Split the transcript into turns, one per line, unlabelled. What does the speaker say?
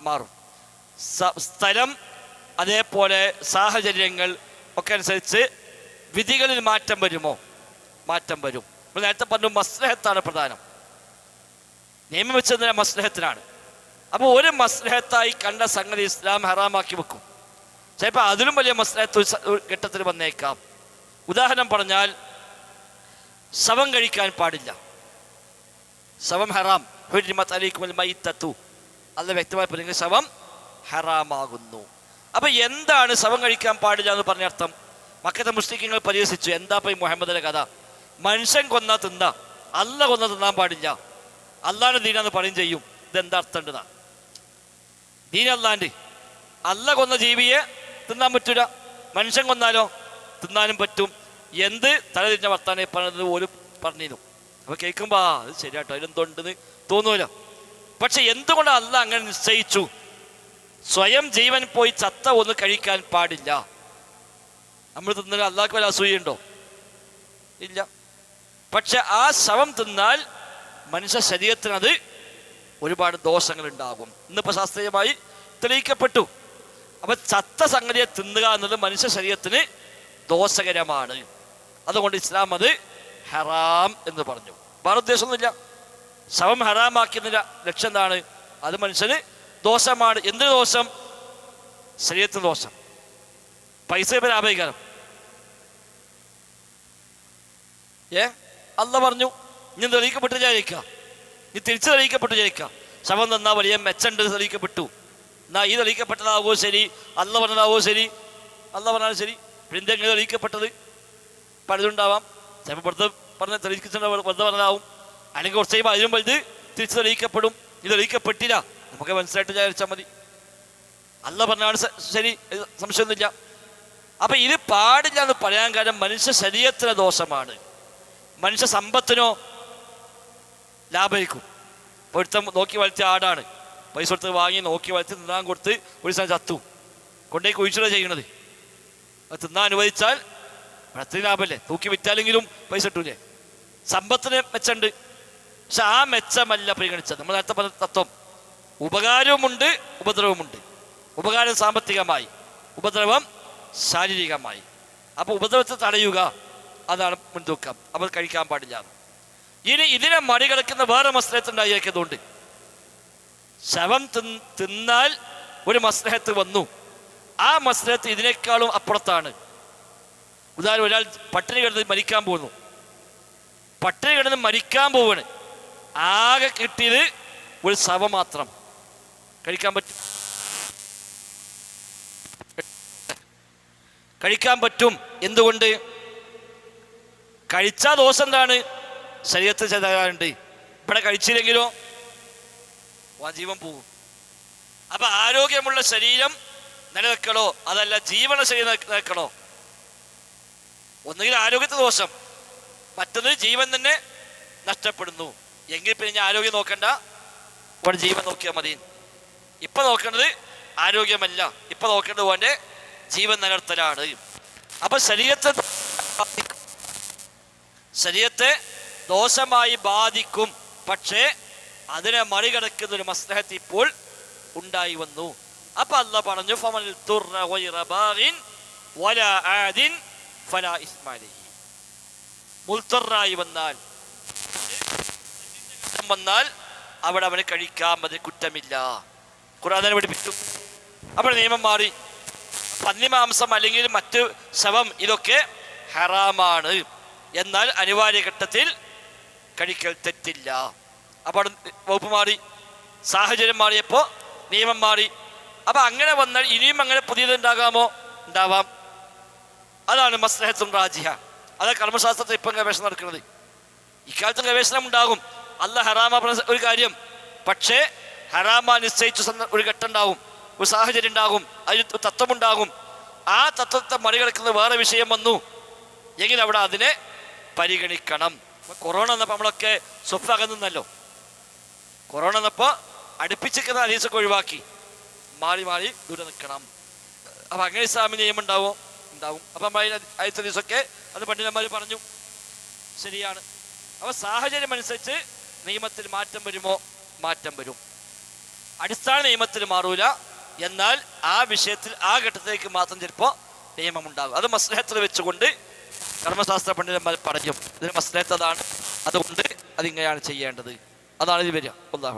മാറും. സ്ഥലം അതേപോലെ സാഹചര്യങ്ങൾ ഒക്കെ അനുസരിച്ച് വിധികളിൽ മാറ്റം വരുമോ? മാറ്റം വരും. നമ്മൾ നേരത്തെ പറഞ്ഞു മസ്ലഹത്താണ് പ്രധാനം. നിയമം വെച്ചതിന് മസ്ലഹത്തിനാണ്. അപ്പോൾ ഒരു മസ്ലഹത്തായി കണ്ട സംഗതി ഇസ്ലാം ഹറാമാക്കി വെക്കും. ചിലപ്പോൾ അതിലും വലിയ മസ്ലഹത്ത് ഘട്ടത്തിൽ വന്നേക്കാം. ഉദാഹരണം പറഞ്ഞാൽ ശവം കഴിക്കാൻ പാടില്ല. ശവം ഹറാം. ഹുരിമത്ത് അലൈക്കുമൽ മൈത്തത്തു. അല്ല വ്യക്തമായി പറയുന്നത് ശവം ഹറാമാകുന്നു. അപ്പൊ എന്താണ് ശവം കഴിക്കാൻ പാടില്ല എന്ന് പറഞ്ഞ അർത്ഥം? മക്കത്തെ മുസ്ലിങ്ങൾ പരിഹസിച്ചു. എന്താ ഇപ്പൊ ഈ മുഹമ്മദിന്റെ കഥ? മനുഷ്യൻ കൊന്ന തിന്ന അല്ല കൊന്ന തിന്നാൻ പാടില്ല. അല്ലാണ്ട് ദീനാന്ന് പറയും ചെയ്യും. ഇതെന്താ അർത്ഥം ഉണ്ടെന്നാ? ദീൻ അല്ലാണ്ട് അല്ല കൊന്ന ജീവിയെ തിന്നാൻ പറ്റൂല. മനുഷ്യൻ കൊന്നാലോ? തിന്നാനും പറ്റും. എന്ത്? തലതിരിഞ്ഞ വർത്താനെ പറഞ്ഞത് പോലും പറഞ്ഞിരുന്നു. അപ്പൊ കേൾക്കുമ്പോ അത് ശരിയാട്ടോ. അതിലെന്തോണ്ടെന്ന് തോന്നൂല. പക്ഷെ എന്തുകൊണ്ട് അല്ല അങ്ങനെ നിശ്ചയിച്ചു? സ്വയം ജീവൻ പോയി ചത്ത ഒന്ന് കഴിക്കാൻ പാടില്ല. നമ്മൾ തിന്നാൽ അള്ളാഹ്ക്ക് വല്ല അസൂയുണ്ടോ? ഇല്ല. പക്ഷെ ആ ശവം തിന്നാൽ മനുഷ്യ ശരീരത്തിന് അത് ഒരുപാട് ദോഷങ്ങൾ ഉണ്ടാകും. ഇന്നിപ്പോ ശാസ്ത്രീയമായി തെളിയിക്കപ്പെട്ടു. അപ്പൊ ചത്ത സംഗതിയെ തിന്നുക എന്നത് മനുഷ്യ ശരീരത്തിന് ദോഷകരമാണ്. അതുകൊണ്ട് ഇസ്ലാം അത് ഹറാം എന്ന് പറഞ്ഞു. വേറെ ഉദ്ദേശമൊന്നുമില്ല. ശവം ഹറാമാക്കുന്നതിന്റെ ലക്ഷ്യം എന്താണ്? അത് മനുഷ്യന് ദോഷമാണ്. എന്ത് ദോഷം? ശരീരത്തിന് ദോഷം. പൈസ ലാഭീകരം ഏ? അല്ല പറഞ്ഞു ഇനി തെളിയിക്കപ്പെട്ട് വിചാരിക്കുക. ഇനി തിരിച്ച് തെളിയിക്കപ്പെട്ട് വിചാരിക്കുക. ശവം തന്നാ വലിയ മെച്ചണ്ട് തെളിയിക്കപ്പെട്ടു. എന്നാ ഈ തെളിയിക്കപ്പെട്ടതാവോ ശരി? അല്ല പറഞ്ഞതാവോ ശരി? അല്ല പറഞ്ഞാലും ശരി. പിന്നെ തെളിയിക്കപ്പെട്ടത്? പലതുണ്ടാവാം ചിലപ്പോൾ വെറുതെ പറഞ്ഞ തെളിയിക്കുന്ന വെറുതെ പറഞ്ഞതാവും. അല്ലെങ്കിൽ കുറച്ച് കഴിയുമ്പോൾ അതിലും വലുത് തിരിച്ചു തെളിയിക്കപ്പെടും. ഇത് തെളിയിക്കപ്പെട്ടില്ല. നമുക്ക് മനസ്സിലായിട്ട് വിചാരിച്ചാൽ മതി. അല്ല പറഞ്ഞാണ് ശരി സംശയമൊന്നുമില്ല. അപ്പൊ ഇത് പാടില്ല എന്ന് പറയാൻ കാരണം മനുഷ്യ ശരീരത്തിന് ദോഷമാണ്. മനുഷ്യ സമ്പത്തിനോ ലാഭരിക്കും പൊരുത്തം നോക്കി വളർത്തിയ ആടാണ്. പൈസ കൊടുത്ത് വാങ്ങി നോക്കി വളർത്തി തിന്നാൻ കൊടുത്ത് ഒരു സ്ഥലം ചത്തു. കൊണ്ടേ കുഴിച്ചിട ചെയ്യണത് അത് തിന്നാൻ അനുവദിച്ചാൽ അത്രയും ലാഭമല്ലേ തൂക്കി വിറ്റാലെങ്കിലും പൈസ കിട്ടൂലേ? സമ്പത്തിന് മെച്ചമുണ്ട് പക്ഷെ ആ മെച്ചമല്ല പരിഗണിച്ചത്. നമ്മൾ നേരത്തെ പറഞ്ഞ തത്വം. ഉപകാരവുമുണ്ട് ഉപദ്രവമുണ്ട് ഉപകാരം സാമ്പത്തികമായി ഉപദ്രവം ശാരീരികമായി. അപ്പോൾ ഉപദ്രവത്തെ തടയുക അതാണ് മുൻതൂക്കം. അവർ കഴിക്കാൻ പാടില്ല. ഇനി ഇതിനെ മറികടക്കുന്ന വേറെ മസ്ലഹത്ത് ഉണ്ടായിരിക്കുന്നതുകൊണ്ട് ശവം തിന് തിന്നാൽ ഒരു മസ്ലഹത്ത് വന്നു. ആ മസ്ലഹത്ത് ഇതിനേക്കാളും അപ്പുറത്താണ്. ഉദാഹരണം ഒരാൾ പട്ടിണി കിടന്ന് മരിക്കാൻ പോകുന്നു. പട്ടിണി കിടന്ന് മരിക്കാൻ പോവാണ്. ആകെ കിട്ടിയത് ഒരു സവ മാത്രം. കഴിക്കാൻ പറ്റും കഴിക്കാൻ പറ്റും. എന്തുകൊണ്ട്? കഴിച്ചാൽ ദോഷം എന്താണ് ശരീരത്തിൽ ചെതാറുണ്ട് ഇവിടെ കഴിച്ചില്ലെങ്കിലോ? ജീവൻ പോകും. അപ്പൊ ആരോഗ്യമുള്ള ശരീരം നിലനിൽക്കണോ? അതല്ല ജീവന ശരീരം നില- നിലനിൽക്കണോ? ഒന്നുകിൽ ആരോഗ്യത്തെ ദോഷം. മറ്റൊന്ന് ജീവൻ തന്നെ നഷ്ടപ്പെടുന്നു. എങ്കിൽ പിന്നെ ഞാൻ ആരോഗ്യം നോക്കണ്ട. ഇവിടെ ജീവൻ നോക്കിയാൽ മതി. ഇപ്പൊ നോക്കേണ്ടത് ആരോഗ്യമല്ല. ഇപ്പൊ നോക്കേണ്ടത് ഓന്റെ ജീവൻ നിലനിർത്തലാണ്. അപ്പൊ ശരീരത്തെ. ശരീരത്തെ ദോഷമായി ബാധിക്കും. പക്ഷേ അതിനെ മറികടക്കുന്ന ഒരു മസ്ലഹത്ത് ഇപ്പോൾ ഉണ്ടായി വന്നു. അപ്പൊ അല്ല പറഞ്ഞു ഫമൽ തുർറ വന്നാൽ അവിടെ അവന് കഴിക്കാൻ അതിന് കുറ്റമില്ല. ഖുറാനെ പഠിപ്പിച്ചു. അപ്പോൾ നിയമം മാറി. പന്നിമാംസം അല്ലെങ്കിൽ മറ്റ് ശവം ഇതൊക്കെ ഹറാമാണ്. എന്നാൽ അനിവാര്യ ഘട്ടത്തിൽ കഴിക്കൽ തെറ്റില്ല. അപ്പോൾ വകുപ്പ് മാറി. സാഹചര്യം മാറിയപ്പോൾ നിയമം മാറി. അപ്പൊ അങ്ങനെ വന്നാൽ ഇനിയും അങ്ങനെ പുതിയത് ഉണ്ടാകാമോ? ഉണ്ടാവാം. അതാണ് മസ്നേഹത്തും റാജിഹ. അതാണ് കർമ്മശാസ്ത്രത്തിൽ ഇപ്പം ഗവേഷണം നടക്കുന്നത്. ഇക്കാലത്തും ഗവേഷണം ഉണ്ടാകും. അല്ല ഹറാമ ഒരു കാര്യം. പക്ഷേ ഹറാമ നിശ്ചയിച്ച ഒരു ഘട്ടം ഉണ്ടാവും. ഒരു സാഹചര്യം ഉണ്ടാകും. ഒരു തത്വമുണ്ടാകും. ആ തത്വത്തെ മറികടക്കുന്ന വേറെ വിഷയം വന്നു. എങ്കിൽ അവിടെ അതിനെ പരിഗണിക്കണം. കൊറോണ വന്നപ്പോൾ നമ്മളൊക്കെ സ്വപ്നകന്നല്ലോ. കൊറോണ വന്നപ്പോൾ അടുപ്പിച്ചിരിക്കുന്ന അലീസൊക്കെ ഒഴിവാക്കി. മാറി മാറി ദൂരെ നിൽക്കണം. അപ്പം അങ്ങനെ ഇസ്ലാമിക നിയമം ഉണ്ടാവോ. ഉണ്ടാവും അപ്പം ദിവസമൊക്കെ അത് പണ്ഡിതന്മാർ പറഞ്ഞു. ശരിയാണ്. അപ്പം സാഹചര്യം അനുസരിച്ച് നിയമത്തിൽ മാറ്റം വരുമോ? മാറ്റം വരും. അടിസ്ഥാന നിയമത്തിൽ മാറൂല. എന്നാൽ ആ വിഷയത്തിൽ ആ ഘട്ടത്തിലേക്ക് മാത്രം ചിലപ്പോൾ നിയമം ഉണ്ടാകും അത് മസ്ലഹത്തിൽ വെച്ചുകൊണ്ട് കർമ്മശാസ്ത്ര പണ്ഡിതന്മാർ പറയും. ഇതിന് മസ്ലഹത്ത് അതാണ്. അതുകൊണ്ട് അതിങ്ങനെയാണ് ചെയ്യേണ്ടത്. അതാണ് ഇത് വരിക. ഒന്നാം